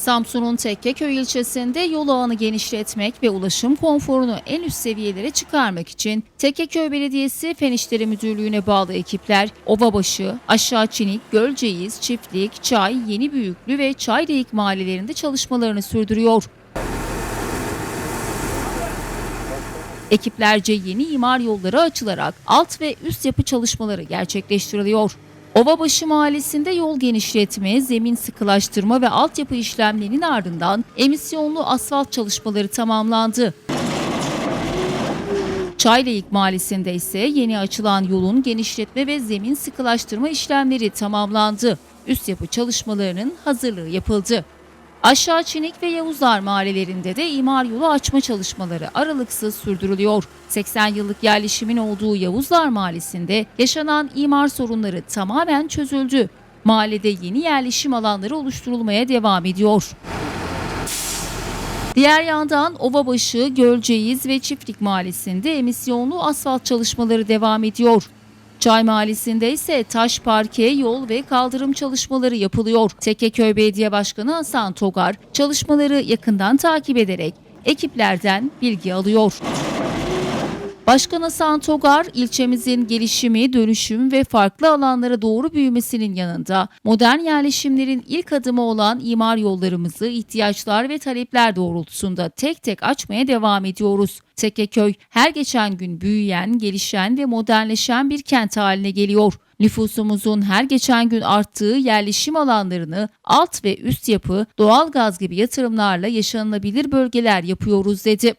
Samsun'un Tekkeköy ilçesinde yol ağını genişletmek ve ulaşım konforunu en üst seviyelere çıkarmak için Tekkeköy Belediyesi Fen İşleri Müdürlüğü'ne bağlı ekipler Ovabaşı, Aşağı Çinik, Gölceğiz, Çiftlik, Çay, Yeni Büyüklü ve Çayreyik mahallelerinde çalışmalarını sürdürüyor. Ekiplerce yeni imar yolları açılarak alt ve üst yapı çalışmaları gerçekleştiriliyor. Ovabaşı Mahallesi'nde yol genişletme, zemin sıkılaştırma ve altyapı işlemlerinin ardından emisyonlu asfalt çalışmaları tamamlandı. Çayleyik Mahallesi'nde ise yeni açılan yolun genişletme ve zemin sıkılaştırma işlemleri tamamlandı. Üst yapı çalışmalarının hazırlığı yapıldı. Aşağı Çinik ve Yavuzlar mahallelerinde de imar yolu açma çalışmaları aralıksız sürdürülüyor. 80 yıllık yerleşimin olduğu Yavuzlar Mahallesi'nde yaşanan imar sorunları tamamen çözüldü. Mahallede yeni yerleşim alanları oluşturulmaya devam ediyor. Diğer yandan Ovabaşı, Gölceğiz ve Çiftlik Mahallesi'nde emisyonlu asfalt çalışmaları devam ediyor. Çay Mahallesi'nde ise taş parke, yol ve kaldırım çalışmaları yapılıyor. Tekkeköy Belediye Başkanı Hasan Togar çalışmaları yakından takip ederek ekiplerden bilgi alıyor. Başkan Hasan Togar, ilçemizin gelişimi, dönüşüm ve farklı alanlara doğru büyümesinin yanında modern yerleşimlerin ilk adımı olan imar yollarımızı ihtiyaçlar ve talepler doğrultusunda tek tek açmaya devam ediyoruz. Tekkeköy her geçen gün büyüyen, gelişen ve modernleşen bir kent haline geliyor. Nüfusumuzun her geçen gün arttığı yerleşim alanlarını alt ve üst yapı, doğalgaz gibi yatırımlarla yaşanılabilir bölgeler yapıyoruz dedi.